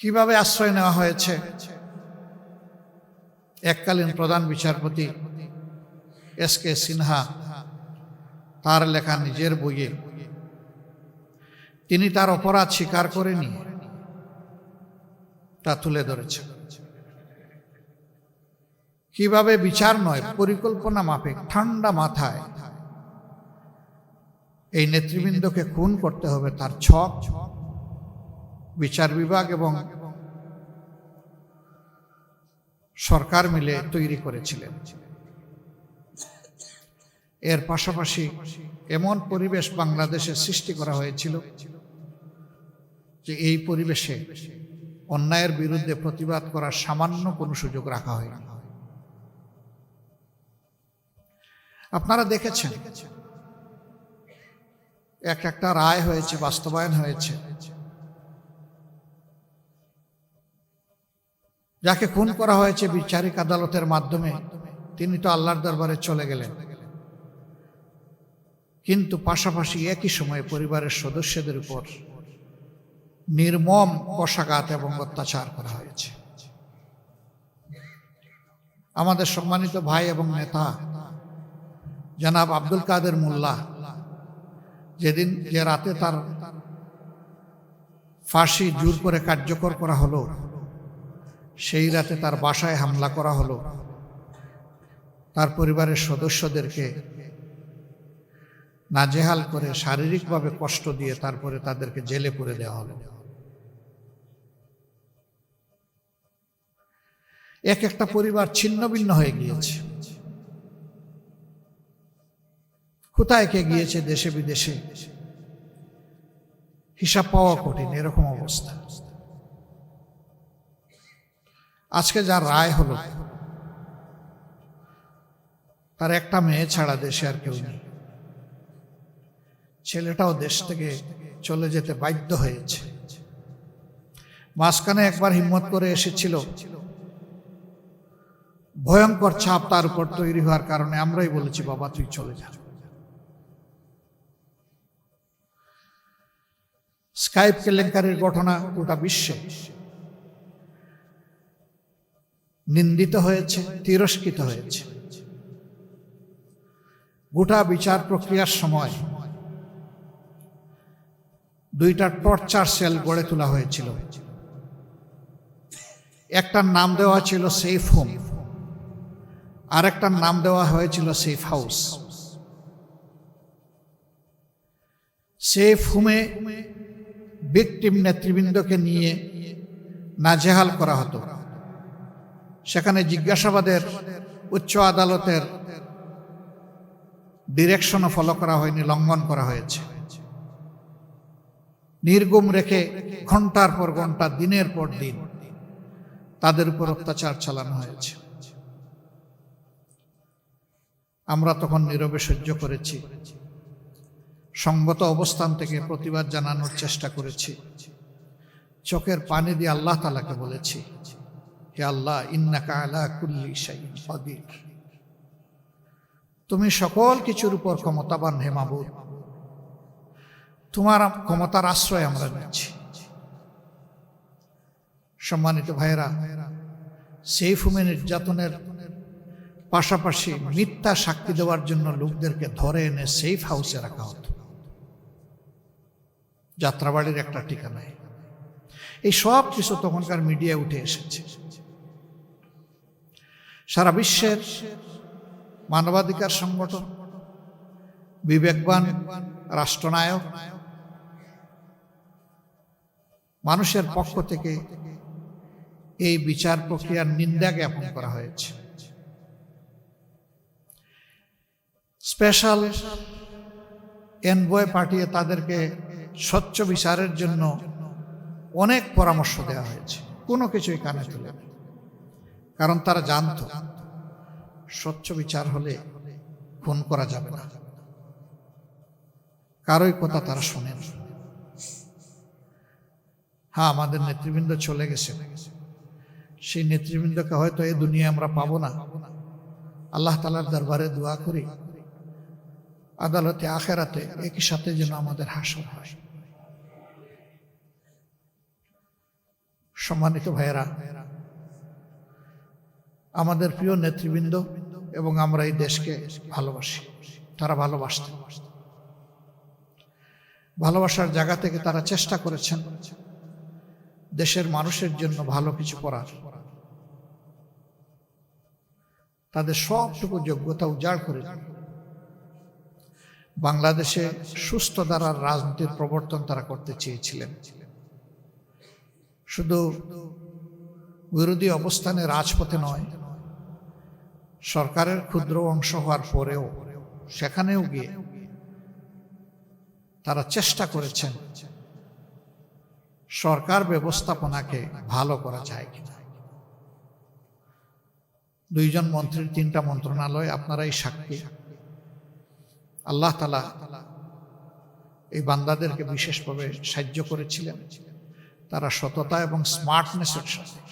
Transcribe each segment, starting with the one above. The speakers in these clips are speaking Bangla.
কীভাবে আশ্রয় নেওয়া হয়েছে? এককালীন প্রধান বিচারপতি এস কে সিনহা তার লেখা নিজের বইয়ে। তিনি তার অপরাধ স্বীকার করেনি তা তুলে ধরেছে কীভাবে বিচার নয়, পরিকল্পনা মাফিক, ঠান্ডা মাথায়। এই নেতৃবৃন্দকে খুন করতে হবে তার ছক ছক। বিচার বিভাগ এবং সরকার মিলে তৈরি করেছিলেন। এর পাশাপাশি এমন পরিবেশ বাংলাদেশে সৃষ্টি করা হয়েছিল যে এই পরিবেশে অন্যায়ের বিরুদ্ধে প্রতিবাদ করার সামান্য কোনো সুযোগ রাখা হয় না আপনারা দেখেছেন, এক একটা রায় হয়েছে, বাস্তবায়ন হয়েছে। যাকে খুন করা হয়েছে বিচারিক আদালতের মাধ্যমে, তিনি তো আল্লাহর দরবারে চলে গেলেন। কিন্তু পাশাপাশি একই সময়ে পরিবারের সদস্যদের উপর নির্মম কষাঘাত এবং অত্যাচার করা হয়েছে। আমাদের সম্মানিত ভাই এবং নেতা, জনাব আব্দুল কাদের মোল্লা, যেদিন যে রাতে তার ফাঁসি জোর করে কার্যকর করা হলো সেই রাতে তার বাসায় হামলা করা হলো। তার পরিবারের সদস্যদেরকে নাজেহাল করে শারীরিকভাবে কষ্ট দিয়ে তারপরে তাদেরকে জেলে করে দেওয়া হলো। এক একটা পরিবার ছিন্ন ভিন্ন হয়ে গিয়েছে। কোথায় কে গিয়েছে দেশে বিদেশে? হিসাব পাওয়া কঠিন, এরকম অবস্থা। আজকে যা রায় হলো, তার একটা মেয়ে ছাড়া দেশে আর কেউ নেই। ছেলেটাও দেশ থেকে চলে যেতে বাধ্য হয়েছে। মাঝখানে একবার হিম্মত করে এসেছিল। ভয়ঙ্কর ছাপ তার উপর তৈরি হওয়ার কারণে আমরাই বলেছি, বাবা, তুই চলে যা। স্কাইপ কেলেঙ্কারির ঘটনা গোটা বিশ্বে নিন্দিত হয়েছে, তিরস্কৃত হয়েছে। গোটা বিচার প্রক্রিয়ার সময় দুইটা টর্চার সেল গড়ে তোলা হয়েছিল। একটার নাম দেওয়া ছিল সেফ হোম আর একটার নাম দেওয়া হয়েছিল সেফ হাউস। সেফ হোমে ভিকটিম নেতৃবৃন্দকে নিয়ে নাজেহাল করা হতো। সেখানে জিজ্ঞাসাবাদের উচ্চ আদালতের ডিরেকশনও ফলো করা হয়নি, লঙ্ঘন করা হয়েছে। নির্গুম রেখে ঘণ্টার পর ঘণ্টা, দিনের পর দিন তাদের উপর অত্যাচার চালানো হয়েছে। আমরা তখন নীরবে সহ্য করেছি। সঙ্গত অবস্থান থেকে প্রতিবাদ জানানোর চেষ্টা করেছি। চোখের পানি দিয়ে আল্লাহ তালাকে বলেছি হে আল্লাহ তুমি সকল কিছুর উপর ক্ষমতাবান হে মাবুদ। তোমার ক্ষমতার আশ্রয় আমরা নিচ্ছি। সম্মানিত ভাইরা সেই ফুমে নির্যাতনের পাশাপাশি মিথ্যা সাক্ষী দেওয়ার জন্য লোকদেরকে ধরে এনে সেফ হাউসে রাখা হতো। যাত্রাবাড়ির একটা ঠিকানায়। এই সব কিছু তখনকার মিডিয়ায় উঠে এসেছে। সারা বিশ্বের মানবাধিকার সংগঠন, বিবেকবান রাষ্ট্রনায়ক, মানুষের পক্ষ থেকে এই বিচার প্রক্রিয়ার নিন্দা জ্ঞাপন করা হয়েছে। স্পেশাল এনবয় পাঠিয়ে তাদেরকে স্বচ্ছ বিচারের জন্য অনেক পরামর্শ দেওয়া হয়েছে। কোনো কিছুই কানে তুলে কারণ তারা জানত, স্বচ্ছ বিচার হলে খুন করা যাবে না। কারোই কথা তারা শোনেন হ্যাঁ আমাদের নেতৃবৃন্দ চলে গেছে। সেই নেতৃবৃন্দকে হয়তো এই দুনিয়া আমরা পাবো না। আল্লাহ তালার দরবারে দোয়া করি, আদালতে, আখেরাতে একই সাথে যেন আমাদের হাসর হয়। সম্মানিত ভাইয়েরা আমাদের প্রিয় নেতৃবৃন্দ এবং আমরা এই দেশকে ভালোবাসি, তারা ভালোবাসতেন। ভালোবাসার জায়গা থেকে তারা চেষ্টা করেছেন দেশের মানুষের জন্য ভালো কিছু করার। তাদের সবটুকু যোগ্যতা উজাড় করে বাংলাদেশে সুস্থ ধারার রাজনীতির প্রবর্তন তারা করতে চেয়েছিলেন। শুধু বিরোধী অবস্থানে রাজপথে নয় সরকারের ক্ষুদ্র অংশ হওয়ার পরেও সেখানেও গিয়ে তারা চেষ্টা করেছেন সরকার ব্যবস্থাপনাকে ভালো করা যায় দুইজন মন্ত্রীর তিনটা মন্ত্রণালয় আপনারাই সাক্ষী। আল্লাহ তালা এই বান্দাদেরকে বিশেষভাবে সাহায্য করেছিলেন। তারা সততা এবং স্মার্টনেসের সাথে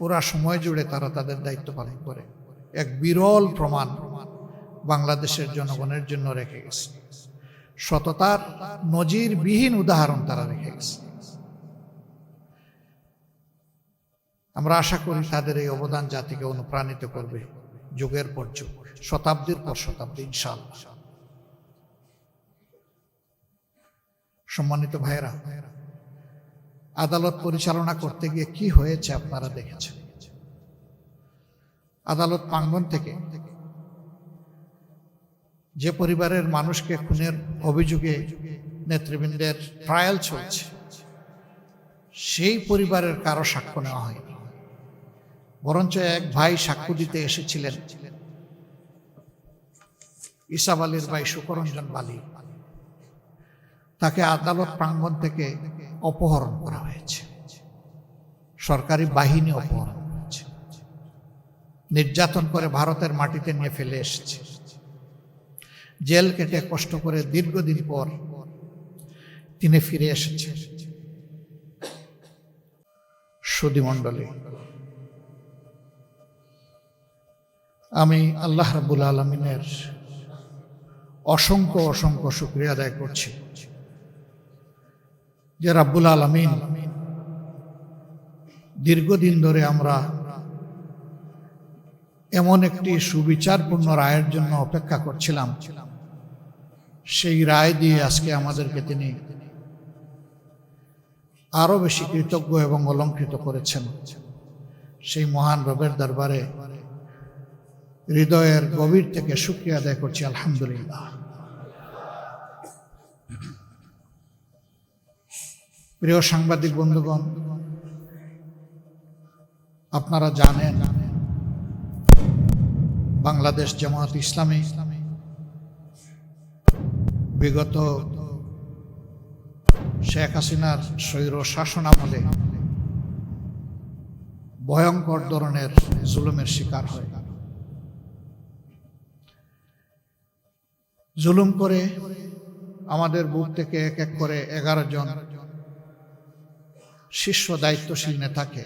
পুরা সময় জুড়ে তারা তাদের দায়িত্ব পালন করে। এক বিরল প্রমাণ বাংলাদেশের জনগণের জন্য রেখে গেছে। সততার নজিরবিহীন উদাহরণ তারা রেখে গেছে। আমরা আশা করি তাদের এই অবদান জাতিকে অনুপ্রাণিত করবে যুগের পর যুগ, শতাব্দীর পর শতাব্দী, ইনশাআল্লাহ। সম্মানিত ভাইয়েরা আদালত পরিচালনা করতে গিয়ে কি হয়েছে আপনারা দেখেছেন? আদালত প্রাঙ্গন থেকে যে পরিবারের মানুষকে খুনের অভিযোগে নেতৃবৃন্দের ট্রায়াল চলছে, সেই পরিবারের কারও সাক্ষ্য নেওয়া হয়নি। বরঞ্চ এক ভাই সাক্ষ্য দিতে এসেছিলেন। ইসাব আলীর ভাই সুকরঞ্জন বালি। তাকে আদালত প্রাঙ্গণ থেকে অপহরণ করা সরকারি বাহিনী অপহরণ করেছে। নির্যাতন করে ভারতের মাটিতে নিয়ে ফেলে এসেছে। জেল কেটে কষ্ট করে দীর্ঘদিন পর তিনি ফিরে এসেছেন সুদীমণ্ডলী আমি আল্লাহ রাবুল আলমিনের অসংখ্য অসংখ্য শুক্রিয়া আদায় করছি যে রাব্বুল আলমিন দীর্ঘদিন ধরে আমরা এমন একটি সুবিচারপূর্ণ রায়ের জন্য অপেক্ষা করছিলাম। সেই রায় দিয়ে আজকে আমাদেরকে তিনি আরও বেশি কৃতজ্ঞ এবং অলঙ্কৃত করেছেন। সেই মহান রবের দরবারে হৃদয়ের গভীর থেকে শুক্রিয়া আদায় করছি, আলহামদুলিল্লাহ। প্রিয় সাংবাদিক বন্ধুগণ আপনারা জানেন, বাংলাদেশ জামাত ইসলামী বিগত শেখ হাসিনার স্বৈর শাসন আমলে ভয়ঙ্কর ধরনের জুলুমের শিকার হয়। জুলুম করে আমাদের বুক থেকে এক এক করে এগারো জন শীর্ষ দায়িত্বশীল নেতাকে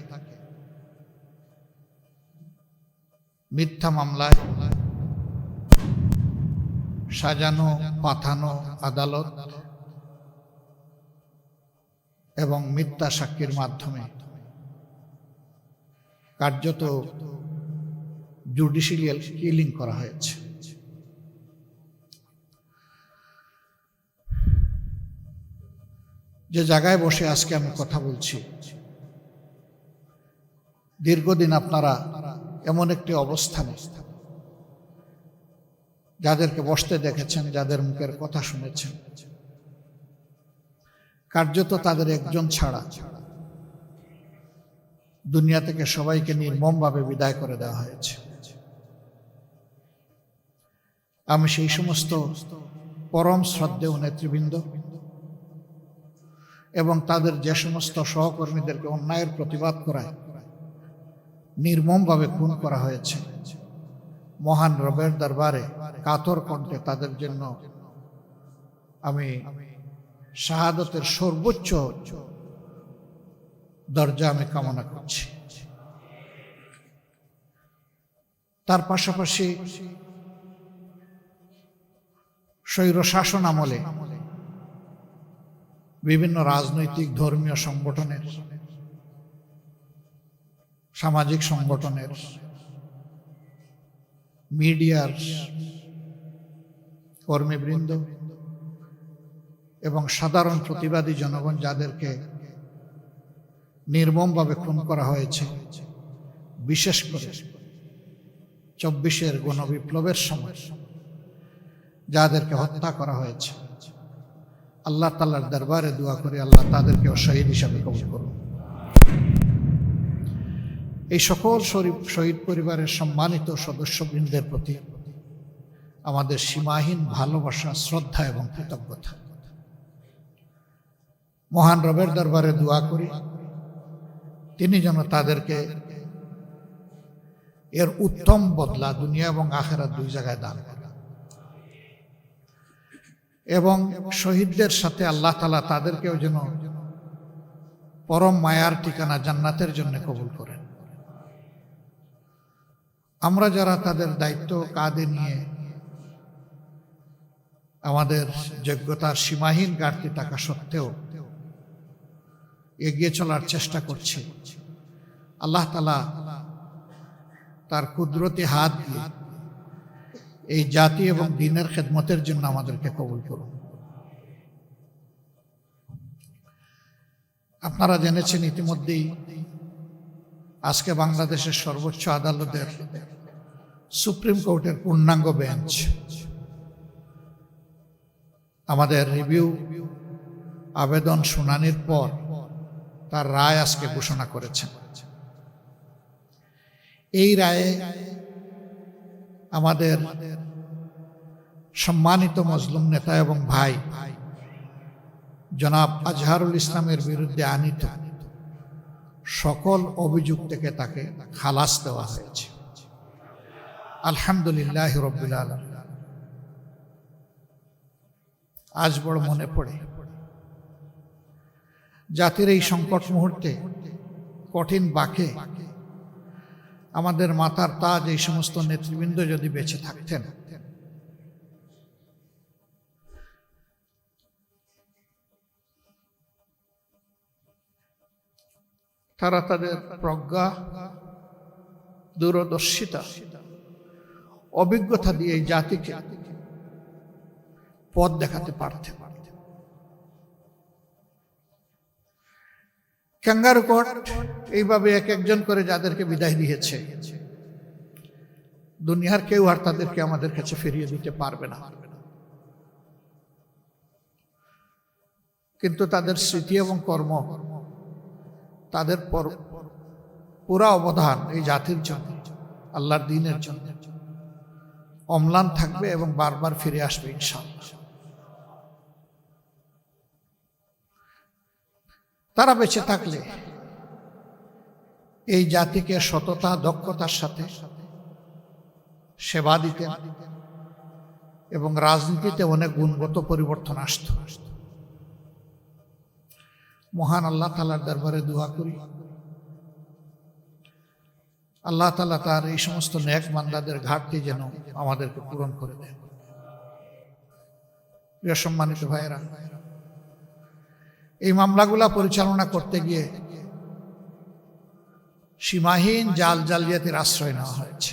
মিথ্যা মামলায় সাজানো, পাঠানো আদালত এবং মিথ্যা সাক্ষীর মাধ্যমে কার্যত জুডিশিয়াল কিলিং করা হয়েছে। যে জায়গায় বসে আজকে আমি কথা বলছি, দীর্ঘদিন আপনারা এমন একটি অবস্থানে যাদেরকে বসতে দেখেছেন, যাদের মুখের কথা শুনেছেন। কার্যত তাদের একজন ছাড়া। দুনিয়া থেকে সবাইকে নির্মমভাবে বিদায় করে দেওয়া হয়েছে। আমি সেই সমস্ত পরম শ্রদ্ধেয় নেতৃবৃন্দ এবং তাদের যে সমস্ত সহকর্মীদেরকে অন্যায়ের প্রতিবাদ করায় নির্মমভাবে খুন করা হয়েছে। মহান রবের দরবারে কাতর কণ্ঠে তাদের জন্য আমি শাহাদতের সর্বোচ্চ দরজা আমি কামনা করছি। তার পাশাপাশি স্বৈর শাসন আমলে বিভিন্ন রাজনৈতিক ধর্মীয় সংগঠনের সামাজিক সংগঠনের মিডিয়ার কর্মীবৃন্দ এবং সাধারণ প্রতিবাদী জনগণ যাদেরকে নির্মমভাবে খুন করা হয়েছে, বিশেষ করে চব্বিশের গণবিপ্লবের সময় যাদেরকে হত্যা করা হয়েছে। আল্লাহ তাল্লার দরবারে দোয়া করে, আল্লাহ তাদেরকে শহীদ হিসাবে কবুল করুন। এই সকল শহীদ পরিবারের সম্মানিত সদস্যবৃন্দের প্রতি আমাদের সীমাহীন ভালোবাসা, শ্রদ্ধা এবং কৃতজ্ঞতা। মহান রবের দরবারে দোয়া করি, তিনি যেন তাদেরকে এর উত্তম বদলা দুনিয়া এবং আখেরা দুই জায়গায় দান করেন। এবং শহীদদের সাথে আল্লাহ তালা তাদেরকেও যেন পরম মায়ার ঠিকানা জান্নাতের জন্য কবুল করেন। আমরা যারা তাদের দায়িত্ব কাঁধে নিয়ে? আমাদের যোগ্যতার সীমাহীন ঘাটতি থাকা সত্ত্বেও এগিয়ে চলার চেষ্টা করছি। আল্লাহ তালা তার কুদরতি হাত দিয়ে এই জাতি এবং দিনের খেদমতের জন্য আমাদেরকে কবুল করুন। আপনারা জেনেছেন ইতিমধ্যেই আজকে বাংলাদেশের সর্বোচ্চ আদালতের সুপ্রিম কোর্টের পূর্ণাঙ্গ বেঞ্চ। আমাদের রিভিউ, আবেদন শুনানির পর তার রায় আজকে ঘোষণা করেছেন। এই রায়ে আমাদের সম্মানিত মজলুম নেতা এবং ভাই জনাব আজহারুল ইসলামের বিরুদ্ধে আনিত সকল অভিযোগ থেকে তাকে খালাস দেওয়া হয়েছে। আলহামদুলিল্লাহ রবিল আলম আজ বড় মনে পড়ে, জাতির এই সংকট মুহূর্তে কঠিন বাকে আমাদের মাতার তাজ এই সমস্ত নেতৃবৃন্দ যদি বেঁচে থাকতেন তারা তাদের প্রজ্ঞা, দূরদর্শিতা, অভিজ্ঞতা দিয়ে এই জাতিকে পথ দেখাতে পারতেন। ক্যাঙ্গারু কোর্ট এইভাবে এক একজন করে যাদেরকে বিদায় দিয়েছে, দুনিয়ার কেউ আর তাদেরকে আমাদের কাছে ফিরিয়ে দিতে পারবে না। কিন্তু তাদের স্মৃতি এবং কর্ম তাদের পর পুরা অবদান এই জাতির জন্য, আল্লাহর দিনের জন্য। অম্লান থাকবে এবং বারবার ফিরে আসবে ইনশাল্লাহ তারা বেঁচে থাকলে এই জাতিকে সততা, দক্ষতার সাথে সেবা দিতেন এবং রাজনীতিতে অনেক গুণগত পরিবর্তন আসতে আসত। মহান আল্লাহ তালার দরবারে দোয়া করি। আল্লাহ তালা তার এই সমস্ত ন্যাক মান্দাদের ঘাটতি যেন আমাদেরকে পূরণ করে দেন। প্রিয় সম্মানিত ভাইয়েরা, এই মামলাগুলা পরিচালনা করতে গিয়ে সীমাহীন জাল জালিয়াতির আশ্রয় নেওয়া হয়েছে।